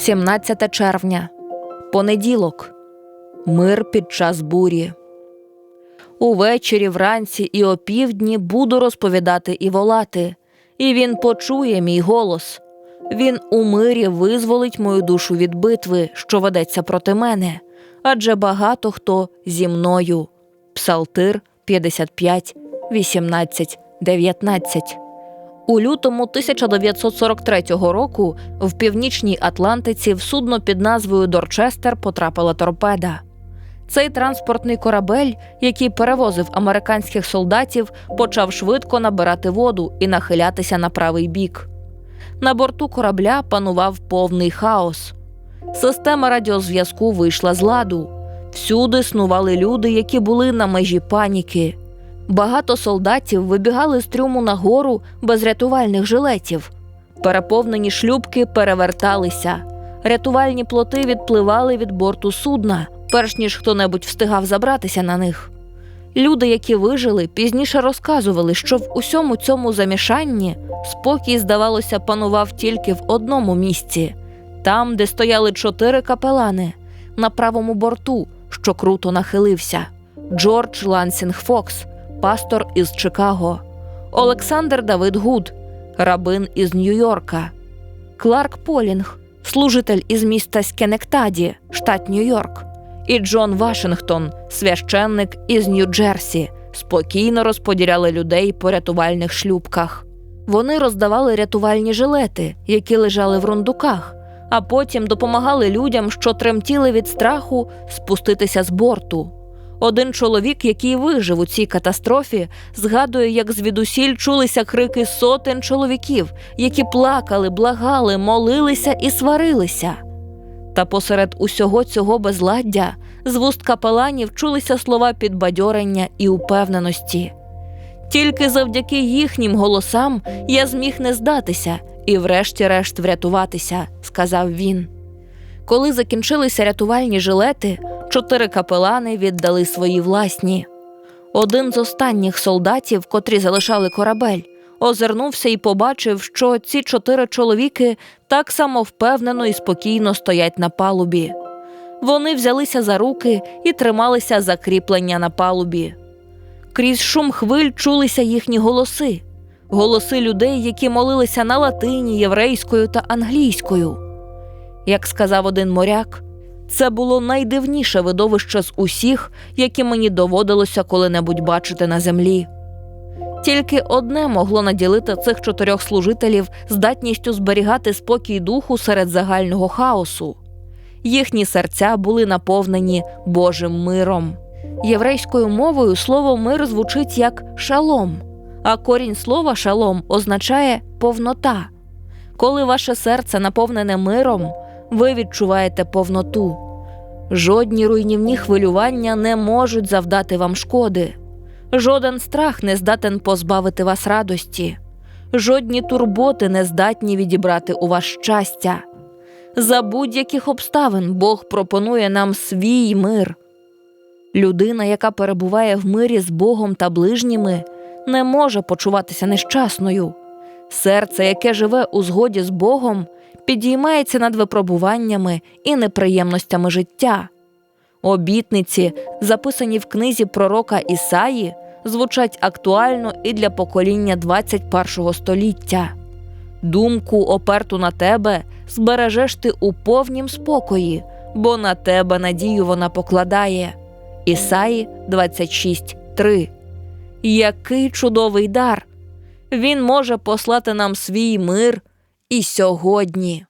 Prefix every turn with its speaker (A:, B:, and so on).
A: 17 червня. Понеділок. Мир під час бурі. Увечері, вранці і опівдні буду розповідати і волати, і він почує мій голос. Він у мирі визволить мою душу від битви, що ведеться проти мене, адже багато хто зі мною. Псалтир 55, 18, 19. У лютому 1943 року в північній Атлантиці в судно під назвою Дорчестер потрапила торпеда. Цей транспортний корабель, який перевозив американських солдатів, почав швидко набирати воду і нахилятися на правий бік. На борту корабля панував повний хаос. Система радіозв'язку вийшла з ладу. Всюди снували люди, які були на межі паніки. Багато солдатів вибігали з трюму нагору без рятувальних жилетів. Переповнені шлюбки переверталися. Рятувальні плоти відпливали від борту судна, перш ніж хто-небудь встигав забратися на них. Люди, які вижили, пізніше розказували, що в усьому цьому замішанні спокій, здавалося, панував тільки в одному місці там, де стояли чотири капелани на правому борту, що круто нахилився. Джордж Лансінг Фокс, пастор із Чикаго, Олександр Давид Гуд, рабин із Нью-Йорка, Кларк Полінг, служитель із міста Скенектаді, штат Нью-Йорк, і Джон Вашингтон, священник із Нью-Джерсі, спокійно розподіляли людей по рятувальних шлюбках. Вони роздавали рятувальні жилети, які лежали в рундуках, а потім допомагали людям, що тремтіли від страху, спуститися з борту. Один чоловік, який вижив у цій катастрофі, згадує, як звідусіль чулися крики сотень чоловіків, які плакали, благали, молилися і сварилися. Та посеред усього цього безладдя з вуст капеланів чулися слова підбадьорення і упевненості. Тільки завдяки їхнім голосам я зміг не здатися і, врешті-решт, врятуватися, сказав він. Коли закінчилися рятувальні жилети, чотири капелани віддали свої власні. Один з останніх солдатів, котрі залишали корабель, озирнувся і побачив, що ці чотири чоловіки так само впевнено і спокійно стоять на палубі. Вони взялися за руки і трималися за кріплення на палубі. Крізь шум хвиль чулися їхні голоси, голоси людей, які молилися на латині, єврейською та англійською. Як сказав один моряк, це було найдивніше видовище з усіх, які мені доводилося коли-небудь бачити на землі. Тільки одне могло наділити цих чотирьох служителів здатністю зберігати спокій духу серед загального хаосу. Їхні серця були наповнені Божим миром. Єврейською мовою слово мир звучить як шалом, а корінь слова шалом означає повнота. Коли ваше серце наповнене миром, ви відчуваєте повноту. Жодні руйнівні хвилювання не можуть завдати вам шкоди. Жоден страх не здатен позбавити вас радості, жодні турботи не здатні відібрати у вас щастя. За будь-яких обставин Бог пропонує нам свій мир. Людина, яка перебуває в мирі з Богом та ближніми, не може почуватися нещасною. Серце, яке живе у згоді з Богом, підіймається над випробуваннями і неприємностями життя. Обітниці, записані в книзі пророка Ісаї, звучать актуально і для покоління 21 століття. Думку, оперту на тебе, збережеш ти у повнім спокої, бо на тебе надію вона покладає. Ісаї 26.3 Який чудовий дар! Він може послати нам свій мир і сьогодні.